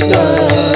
যায়